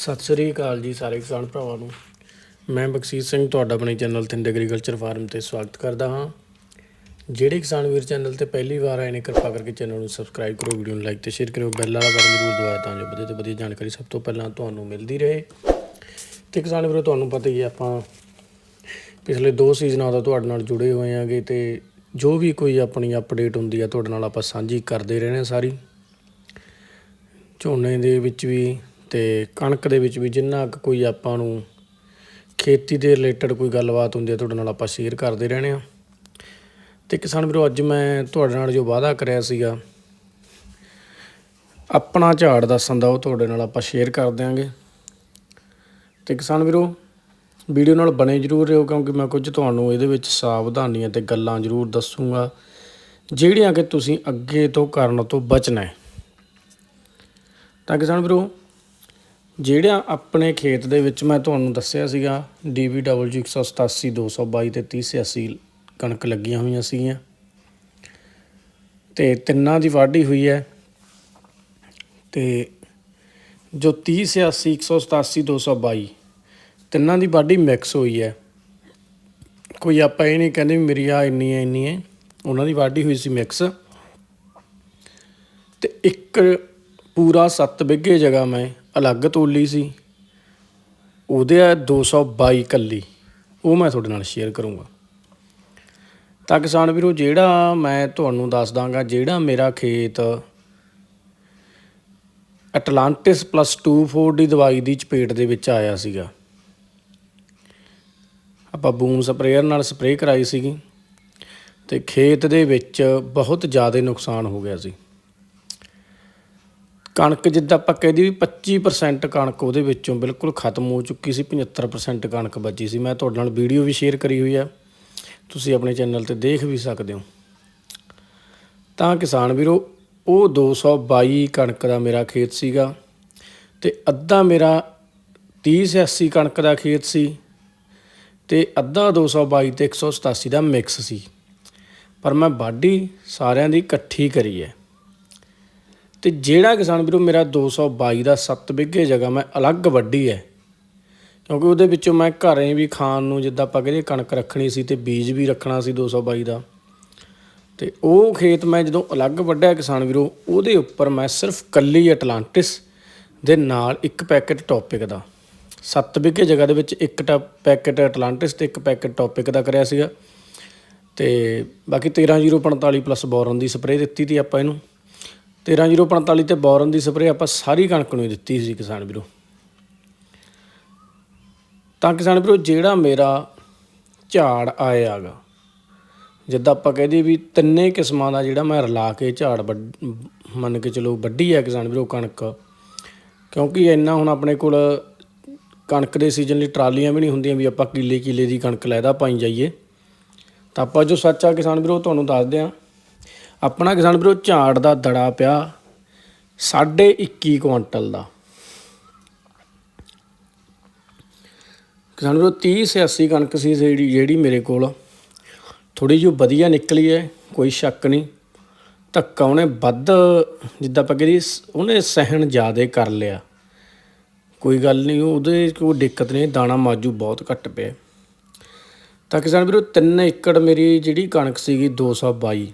ਸਤਿ ਸ੍ਰੀ ਅਕਾਲ ਜੀ ਸਾਰੇ ਕਿਸਾਨ ਭਰਾਵਾਂ ਨੂੰ। ਮੈਂ ਬਖਸ਼ੀਸ਼ ਸਿੰਘ ਤੁਹਾਡਾ ਆਪਣੇ ਚੈਨਲ ਥਿੰਦ ਐਗਰੀਕਲਚਰ ਫਾਰਮ ਤੇ ਸਵਾਗਤ ਕਰਦਾ ਹਾਂ। ਜਿਹੜੇ ਕਿਸਾਨ ਵੀਰ ਚੈਨਲ ਤੇ ਪਹਿਲੀ ਵਾਰ ਆਏ ਨੇ, ਕਿਰਪਾ ਕਰਕੇ ਚੈਨਲ ਨੂੰ ਸਬਸਕ੍ਰਾਈਬ ਕਰੋ ਵੀਡੀਓ ਨੂੰ ਲਾਈਕ ਤੇ ਸ਼ੇਅਰ ਕਰਿਓ ਬੈਲ ਵਾਲਾ ਬਟਨ ਜ਼ਰੂਰ ਦਬਾਓ ਤਾਂ ਜੋ ਵਧੀਆ ਤੋਂ ਵਧੀਆ ਜਾਣਕਾਰੀ ਸਭ ਤੋਂ ਪਹਿਲਾਂ ਤੁਹਾਨੂੰ ਮਿਲਦੀ ਰਹੇ। ਤੇ ਕਿਸਾਨ ਵੀਰੋ, ਤੁਹਾਨੂੰ ਪਤਾ ਹੀ ਹੈ, ਆਪਾਂ ਪਿਛਲੇ ਦੋ ਸੀਜ਼ਨਾਂ ਤੋਂ ਤੁਹਾਡੇ ਨਾਲ ਜੁੜੇ ਹੋਏ ਆਂਗੇ ਤੇ ਜੋ ਵੀ ਕੋਈ ਆਪਣੀ ਅਪਡੇਟ ਹੁੰਦੀ ਆ, ਤੁਹਾਡੇ ਨਾਲ ਆਪਾਂ ਸਾਂਝੀ ਕਰਦੇ ਰਹਿੰਦੇ ਹਾਂ ਸਾਰੀ। ਝੋਨੇ ਦੇ ਵਿੱਚ ਵੀ ਤੇ ਕਣਕ ਦੇ ਵਿੱਚ ਵੀ ਜਿੰਨਾ ਕੁ ਕੋਈ ਆਪਾਂ ਨੂੰ ਖੇਤੀ ਦੇ ਰਿਲੇਟਡ ਕੋਈ ਗੱਲਬਾਤ ਹੁੰਦੀ ਹੈ ਤੁਹਾਡੇ ਨਾਲ ਆਪਾਂ ਸ਼ੇਅਰ ਕਰਦੇ ਰਹਿੰਦੇ ਹਾਂ। ਤੇ ਕਿਸਾਨ ਵੀਰੋ, ਅੱਜ ਮੈਂ ਤੁਹਾਡੇ ਨਾਲ ਜੋ ਵਾਅਦਾ ਕਰਿਆ ਸੀਗਾ, ਆਪਣਾ ਝਾੜ ਦੱਸਣ ਦਾ ਉਹ ਤੁਹਾਡੇ ਨਾਲ ਆਪਾਂ ਸ਼ੇਅਰ ਕਰ ਦਿਆਂਗੇ। ਤੇ ਕਿਸਾਨ ਵੀਰੋ, ਵੀਡੀਓ ਨਾਲ ਬਣੇ ਜ਼ਰੂਰ ਰਹੋ, ਕਿਉਂਕਿ ਮੈਂ ਕੁਝ ਤੁਹਾਨੂੰ ਇਹਦੇ ਵਿੱਚ ਸਾਵਧਾਨੀਆਂ ਤੇ ਗੱਲਾਂ ਜ਼ਰੂਰ ਦੱਸੂਗਾ, ਜਿਹੜੀਆਂ ਕਿ ਤੁਸੀਂ ਅੱਗੇ ਤੋਂ ਕਰਨ ਤੋਂ ਬਚਣਾ ਹੈ। ਤਾਂ ਕਿਸਾਨ ਵੀਰੋ ਜਿਹੜਿਆਂ ਆਪਣੇ ਖੇਤ ਦੇ ਵਿੱਚ ਮੈਂ ਤੁਹਾਨੂੰ ਦੱਸਿਆ ਸੀਗਾ DBW 187 222 ਤੇ 3080 ਕਣਕ ਲੱਗੀਆਂ ਹੋਈਆਂ ਸੀਗੀਆਂ। ਤੇ ਤਿੰਨਾਂ ਦੀ ਵਾਢੀ ਹੋਈ ਹੈ। ਤੇ ਜੋ 3080 187 222 ਤਿੰਨਾਂ ਦੀ ਵਾਢੀ ਮਿਕਸ ਹੋਈ ਹੈ। ਕੋਈ ਆਪਾਂ ਇਹ ਨਹੀਂ ਕਹਿੰਦੇ ਵੀ ਮੇਰੀ ਆ ਇੰਨੀ ਹੈ ਇੰਨੀ ਹੈ। ਉਹਨਾਂ ਦੀ ਵਾਢੀ ਹੋਈ ਸੀ ਮਿਕਸ ਤੇ ਇੱਕ ਪੂਰਾ 7 ਬਿੱਗੇ ਜਗ੍ਹਾ ਮੈਂ ਅਲੱਗ ਤੋਲੀ ਸੀ। ਉਹਦੇ ਆ 222 ਕੱਲੀ। ਉਹ ਮੈਂ ਤੁਹਾਡੇ ਨਾਲ ਸ਼ੇਅਰ ਕਰੂੰਗਾ। ਤਾਂ ਕਿਸਾਨ ਵੀਰੋ, ਜਿਹੜਾ ਮੈਂ ਤੁਹਾਨੂੰ ਦੱਸ ਦਾਂਗਾ, ਜਿਹੜਾ ਮੇਰਾ ਖੇਤ ਐਟਲਾਂਟਿਸ ਪਲੱਸ 24 ਦੀ ਦਵਾਈ ਦੀ ਚਪੇਟ ਦੇ ਵਿੱਚ ਆਇਆ ਸੀਗਾ। ਆਪਾਂ ਬੂਮ ਸਪਰੇਅਰ ਨਾਲ ਸਪਰੇਅ ਕਰਾਈ ਸੀਗੀ। ਤੇ ਖੇਤ ਦੇ ਵਿੱਚ ਬਹੁਤ ਜ਼ਿਆਦਾ ਨੁਕਸਾਨ ਹੋ ਗਿਆ ਸੀ। ਕਣਕ ਜਿੱਦਾਂ ਆਪਾਂ ਕਹਿੰਦੇ ਵੀ 25% ਕਣਕ ਉਹਦੇ ਵਿੱਚੋਂ ਬਿਲਕੁਲ ਖਤਮ ਹੋ ਚੁੱਕੀ ਸੀ 75% ਕਣਕ ਬਚੀ ਸੀ। ਮੈਂ ਤੁਹਾਡੇ ਨਾਲ ਵੀਡੀਓ ਵੀ ਸ਼ੇਅਰ ਕਰੀ ਹੋਈ ਆ। ਤੁਸੀਂ ਆਪਣੇ ਚੈਨਲ ਤੇ ਦੇਖ ਵੀ ਸਕਦੇ ਹੋ। ਤਾਂ ਕਿਸਾਨ ਵੀਰੋ, ਉਹ 222 ਕਣਕ ਦਾ ਮੇਰਾ ਖੇਤ ਸੀਗਾ ਤੇ ਅੱਧਾ ਮੇਰਾ 30 80 ਕਣਕ ਦਾ ਖੇਤ ਸੀ ਤੇ ਅੱਧਾ 222 ਤੇ 187 ਦਾ ਮਿਕਸ ਸੀ। ਪਰ ਮੈਂ ਬਾਡੀ ਸਾਰਿਆਂ ਦੀ ਇਕੱਠੀ ਕਰੀ ਹੈ। ਤੇ ਜਿਹੜਾ ਕਿਸਾਨ ਵੀਰੋ ਮੇਰਾ 222 ਦਾ 7 ਬਿੱਗੇ ਜਗ੍ਹਾ ਮੈਂ ਅਲੱਗ ਵੱਢੀ ਹੈ। ਕਿਉਂਕਿ ਉਹਦੇ ਵਿੱਚੋਂ ਮੈਂ ਘਰੇ ਵੀ ਖਾਣ ਨੂੰ ਜਿੱਦਾਂ ਆਪਾਂ ਕਹਿੰਦੇ ਕਣਕ ਰੱਖਣੀ ਸੀ ਤੇ ਬੀਜ ਵੀ ਰੱਖਣਾ ਸੀ 222 ਦਾ। ਤੇ ਉਹ ਖੇਤ ਮੈਂ ਜਦੋਂ ਅਲੱਗ ਵੱਢਿਆ ਕਿਸਾਨ ਵੀਰੋ, ਉਹਦੇ ਉੱਪਰ ਮੈਂ ਸਿਰਫ ਕੱਲੀ ਅਟਲਾਂਟਿਸ ਦੇ ਨਾਲ ਇੱਕ ਪੈਕੇਟ ਟੌਪਿਕ ਦਾ। 7 ਬਿੱਗੇ ਜਗ੍ਹਾ ਦੇ ਵਿੱਚ ਇੱਕ ਟਾ ਪੈਕੇਟ ਅਟਲਾਂਟਿਸ ਤੇ ਇੱਕ ਪੈਕੇਟ ਟੌਪਿਕ ਦਾ ਕਰਿਆ ਸੀਗਾ। ਤੇ ਬਾਕੀ 13045 ਪਲੱਸ ਬੋਰਨ ਦੀ ਸਪਰੇਅ ਦਿੱਤੀ ਤੀ ਆਪਾਂ ਇਹਨੂੰ। 13045 ਤੇ ਬੋਰਨ ਦੀ ਸਪਰੇਅ ਆਪਾਂ ਸਾਰੀ ਕਣਕ ਨੂੰ ਹੀ ਦਿੱਤੀ ਸੀ ਕਿਸਾਨ ਵੀਰੋ। ਤਾਂ ਕਿਸਾਨ ਵੀਰੋ, ਜਿਹੜਾ ਮੇਰਾ ਝਾੜ ਆਇਆਗਾ, ਜਿੱਦਾਂ ਆਪਾਂ ਕਹਦੇ ਵੀ ਤਿੰਨੇ ਕਿਸਮਾਂ ਦਾ ਜਿਹੜਾ ਮੈਂ ਰਲਾ ਕੇ ਝਾੜ ਵੱਢ- ਮੰਨ ਕੇ ਚਲੋ ਵੱਢੀ ਹੈ ਕਿਸਾਨ ਵੀਰੋ ਕਣਕ, ਕਿਉਂਕਿ ਇੰਨਾ ਹੁਣ ਆਪਣੇ ਕੋਲ ਕਣਕ ਦੇ ਸੀਜ਼ਨ ਲਈ ਟਰਾਲੀਆਂ ਵੀ ਨਹੀਂ ਹੁੰਦੀਆਂ ਵੀ ਆਪਾਂ ਕਿੱਲੇ ਕਿੱਲੇ ਦੀ ਕਣਕ ਲੈਦਾ ਪਾਈ ਜਾਈਏ। ਤਾਂ ਆਪਾਂ ਜੋ ਸੱਚਾ ਕਿਸਾਨ ਵੀਰੋ, ਤੁਹਾਨੂੰ ਦੱਸਦੇ ਆ ਆਪਣਾ ਕਿਸਾਨ ਵੀਰੋ, ਝਾੜ ਦਾ ਦੜਾ ਪਿਆ 21 ਕੁਇੰਟਲ ਦਾ। ਕਿਸਾਨ ਵੀਰੋ 30 ਸੇ 80 ਕਣਕ ਸੀ ਜਿਹੜੀ ਜਿਹੜੀ ਮੇਰੇ ਕੋਲ। ਥੋੜੀ ਜਿਹੀ ਵਧੀਆ ਨਿਕਲੀ ਹੈ ਕੋਈ ਸ਼ੱਕ ਨਹੀਂ। ਧੱਕਾ ਉਹਨੇ ਵੱਧ, ਜਿੱਦਾਂ ਆਪਾਂ ਕਹਿੰਦੇ ਉਹਨੇ ਸਹਿਣ ਜ਼ਿਆਦੇ ਕਰ ਲਿਆ। ਕੋਈ ਗੱਲ ਨਹੀਂ, ਉਹਦੇ ਕੋਈ ਦਿੱਕਤ ਨਹੀਂ, ਦਾਣਾ ਮਾਜੂ ਬਹੁਤ ਘੱਟ ਪਿਆ। ਤਾਂ ਕਿਸਾਨ ਵੀਰੋ 3 ਏਕੜ ਮੇਰੀ ਜਿਹੜੀ ਕਣਕ ਸੀਗੀ 222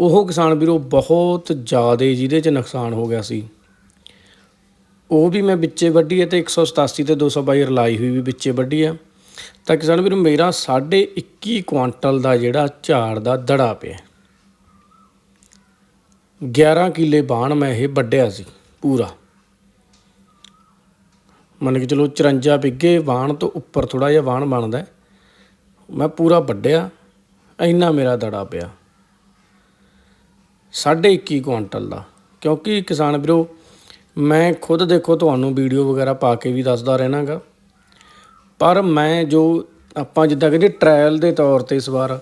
ਉਹ ਕਿਸਾਨ ਵੀਰੋ ਬਹੁਤ ਜ਼ਿਆਦਾ ਜਿਹਦੇ 'ਚ ਨੁਕਸਾਨ ਹੋ ਗਿਆ ਸੀ। ਉਹ ਵੀ ਮੈਂ ਵਿੱਚੇ ਵੱਢੀ ਹੈ ਤੇ 187 ਤੇ 222 ਰਲਾਈ ਹੋਈ ਵੀ ਵਿੱਚੇ ਵੱਢੀ ਆ ਤਾਂ ਕਿਸਾਨ ਵੀਰੋ ਮੇਰਾ 21 ਕੁਆਂਟਲ ਦਾ ਜਿਹੜਾ ਝਾੜ ਦਾ ਦੜਾ ਪਿਆ 11 ਕਿੱਲੇ ਬਾਣ ਮੈਂ ਇਹ ਵੱਢਿਆ ਸੀ ਪੂਰਾ। ਮੰਨ ਕੇ ਚਲੋ 54 ਬਿੱਗੇ ਵਾਣ ਤੋਂ ਉੱਪਰ ਥੋੜਾ ਜਿਹਾ ਵਾਣ ਬਣਦਾ ਮੈਂ ਪੂਰਾ ਵੱਢਿਆ, ਇੰਨਾ ਮੇਰਾ ਦੜਾ ਪਿਆ। 21 ਕੁਇੰਟਲ ਦਾ। ਕਿਉਂਕਿ ਕਿਸਾਨ ਵੀਰੋ, ਮੈਂ ਖੁਦ ਦੇਖੋ ਤੁਹਾਨੂੰ ਵੀਡੀਓ ਵਗੈਰਾ ਪਾ ਕੇ ਵੀ ਦੱਸਦਾ ਰਹਿਣਾਗਾ। ਪਰ ਮੈਂ ਜੋ ਆਪਾਂ ਜਿੱਦਾਂ ਕਹਿੰਦੇ ਟ੍ਰਾਇਲ ਦੇ ਤੌਰ ਤੇ ਇਸ ਵਾਰ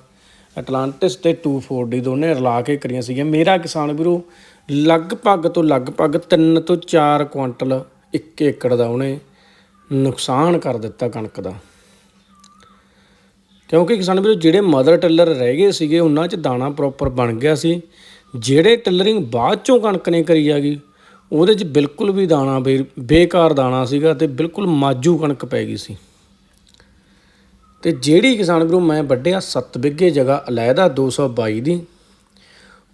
ਐਟਲਾਂਟਿਸ ਤੇ 240 ਦੋਨੇ ਰਲਾ ਕੇ ਕਰੀਆਂ ਸੀਗੀਆਂ। ਮੇਰਾ ਕਿਸਾਨ ਵੀਰੋ, ਲਗਭਗ ਤੋਂ ਲਗਭਗ 3 ਤੋਂ 4 ਕੁਇੰਟਲ 1 ਏਕੜ ਦਾ ਉਹਨੇ ਨੁਕਸਾਨ ਕਰ ਦਿੱਤਾ ਕਣਕ ਦਾ। ਕਿਉਂਕਿ ਕਿਸਾਨ ਵੀਰੋ, ਜਿਹੜੇ ਮਦਰ ਟਿਲਰ ਰਹਿ ਗਏ ਸੀਗੇ, ਉਹਨਾਂ 'ਚ ਦਾਣਾ ਪ੍ਰੋਪਰ ਬਣ ਗਿਆ ਸੀ। ਜਿਹੜੇ ਟਿਲਰਿੰਗ ਬਾਅਦ ਚੋਂ ਕਣਕ ਨੇ ਕਰੀ ਹੈਗੀ ਉਹਦੇ 'ਚ ਬਿਲਕੁਲ ਵੀ ਦਾਣਾ ਬੇ- ਬੇਕਾਰ ਦਾਣਾ ਸੀਗਾ ਤੇ ਬਿਲਕੁਲ ਮਾਜੂ ਕਣਕ ਪੈ ਗਈ ਸੀ। ਤੇ ਜਿਹੜੀ ਕਿਸਾਨ ਵੀਰੋ ਮੈਂ ਵੱਢਿਆ 7 ਬਿੱਗੇ ਜਗ੍ਹਾ ਅਲੈਦਾ 222 ਦੀ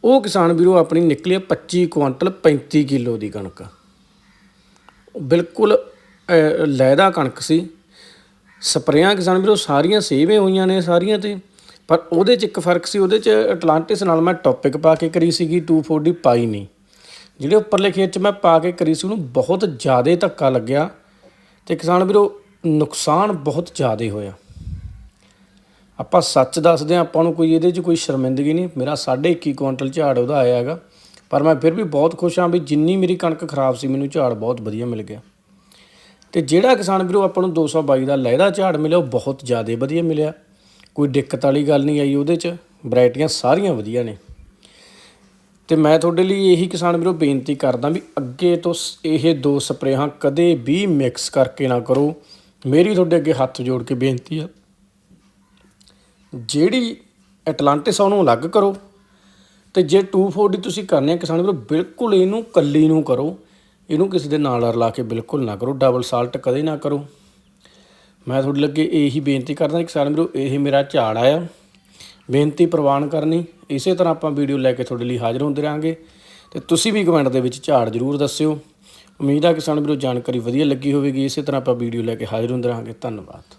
ਉਹ ਕਿਸਾਨ ਵੀਰੋ ਆਪਣੀ ਨਿਕਲੀ ਆ 25 ਕੁਆਂਟਲ 35 ਕਿਲੋ ਦੀ ਕਣਕ। ਉਹ ਬਿਲਕੁਲ ਅਹ, ਲਹਿਦਾ ਕਣਕ ਸੀ। ਸਪਰੇਆਂ ਕਿਸਾਨ ਵੀਰੋ ਸਾਰੀਆਂ ਸੇਵੇਂ ਹੋਈਆਂ ਨੇ ਸਾਰੀਆਂ ਤੇ। ਪਰ ਉਹਦੇ 'ਚ ਇੱਕ ਫ਼ਰਕ ਸੀ, ਉਹਦੇ 'ਚ ਅਟਲਾਂਟਿਸ ਨਾਲ ਮੈਂ ਟੌਪਿਕ ਪਾ ਕੇ ਕਰੀ ਸੀਗੀ 240 ਪਾਈ ਨਹੀਂ। ਜਿਹੜੇ ਉੱਪਰਲੇ ਖੇਤ 'ਚ ਮੈਂ ਪਾ ਕੇ ਕਰੀ ਸੀ, ਉਹਨੂੰ ਬਹੁਤ ਜ਼ਿਆਦਾ ਧੱਕਾ ਲੱਗਿਆ ਤੇ ਕਿਸਾਨ ਵੀਰੋ, ਨੁਕਸਾਨ ਬਹੁਤ ਜ਼ਿਆਦਾ ਹੋਇਆ। ਆਪਾਂ ਸੱਚ ਦੱਸਦੇ ਹਾਂ, ਆਪਾਂ ਨੂੰ ਕੋਈ ਇਹਦੇ 'ਚ ਕੋਈ ਸ਼ਰਮਿੰਦਗੀ ਨਹੀਂ, ਮੇਰਾ 21.5 ਕੁਇੰਟਲ ਝਾੜ ਉਹਦਾ ਆਇਆ ਹੈਗਾ, ਪਰ ਮੈਂ ਫਿਰ ਵੀ ਬਹੁਤ ਖੁਸ਼ ਹਾਂ ਵੀ ਜਿੰਨੀ ਮੇਰੀ ਕਣਕ ਖਰਾਬ ਸੀ, ਮੈਨੂੰ ਝਾੜ ਬਹੁਤ ਵਧੀਆ ਮਿਲ ਗਿਆ। ਤੇ ਜਿਹੜਾ ਕਿਸਾਨ ਵੀਰੋ, ਆਪਾਂ ਨੂੰ 222 ਦਾ ਲਹਿਦਾ ਝਾੜ ਮਿਲਿਆ, ਉਹ ਬਹੁਤ ਜ਼ਿਆਦਾ ਵਧੀਆ ਮਿਲਿਆ। ਕੋਈ ਦਿੱਕਤ ਵਾਲੀ ਗੱਲ ਨਹੀਂ ਆਈ ਉਹਦੇ 'ਚ। ਵੈਰਾਈਟੀਆਂ ਸਾਰੀਆਂ ਵਧੀਆ ਨੇ। ਤੇ ਮੈਂ ਤੁਹਾਡੇ ਲਈ ਇਹੀ ਕਿਸਾਨ ਵੀਰੋ ਬੇਨਤੀ ਕਰਦਾ ਵੀ ਅੱਗੇ ਤੋਂ ਇਹ ਦੋ ਸਪਰੇਹਾਂ ਕਦੇ ਵੀ ਮਿਕਸ ਕਰਕੇ ਨਾ ਕਰੋ। ਮੇਰੀ ਤੁਹਾਡੇ ਅੱਗੇ ਹੱਥ ਜੋੜ ਕੇ ਬੇਨਤੀ ਆ। ਜਿਹੜੀ ਐਟਲਾਂਟਿਸ ਆ ਉਹਨੂੰ ਅਲੱਗ ਕਰੋ। ਤੇ ਜੇ 240 ਤੁਸੀਂ ਕਰਨੇ ਆ ਕਿਸਾਨ ਵੀਰੋ ਬਿਲਕੁਲ ਇਹਨੂੰ ਕੱਲੀ ਨੂੰ ਕਰੋ। ਇਹਨੂੰ ਕਿਸੇ ਦੇ ਨਾਲ ਰਲਾ ਕੇ ਬਿਲਕੁਲ ਨਾ ਕਰੋ। ਡਬਲ ਸਾਲਟ ਕਦੇ ਨਾ ਕਰੋ। ਮੈਂ ਤੁਹਾਡੇ ਲੱਗੇ ਇਹੀ ਬੇਨਤੀ ਕਰਦਾ ਕਿ ਕਿਸਾਨ ਵੀਰੋ, ਇਹ ਮੇਰਾ ਝਾੜ ਆਇਆ। ਬੇਨਤੀ ਪ੍ਰਵਾਨ ਕਰਨੀ। ਇਸੇ ਤਰ੍ਹਾਂ ਆਪਾਂ ਵੀਡੀਓ ਲੈ ਕੇ ਤੁਹਾਡੇ ਲਈ ਹਾਜ਼ਰ ਹੁੰਦੇ ਰਹਾਂਗੇ। ਤੇ ਤੁਸੀਂ ਵੀ ਕਮੈਂਟ ਦੇ ਵਿੱਚ ਝਾੜ ਜ਼ਰੂਰ ਦੱਸਿਓ। ਉਮੀਦ ਆ ਕਿ ਸਾਨੂੰ ਵੀਰੋ, ਜਾਣਕਾਰੀ ਵਧੀਆ ਲੱਗੀ ਹੋਵੇਗੀ। ਇਸੇ ਤਰ੍ਹਾਂ ਆਪਾਂ ਵੀਡੀਓ ਲੈ ਕੇ ਹਾਜ਼ਰ ਹੁੰਦੇ ਰਹਾਂਗੇ। ਧੰਨਵਾਦ।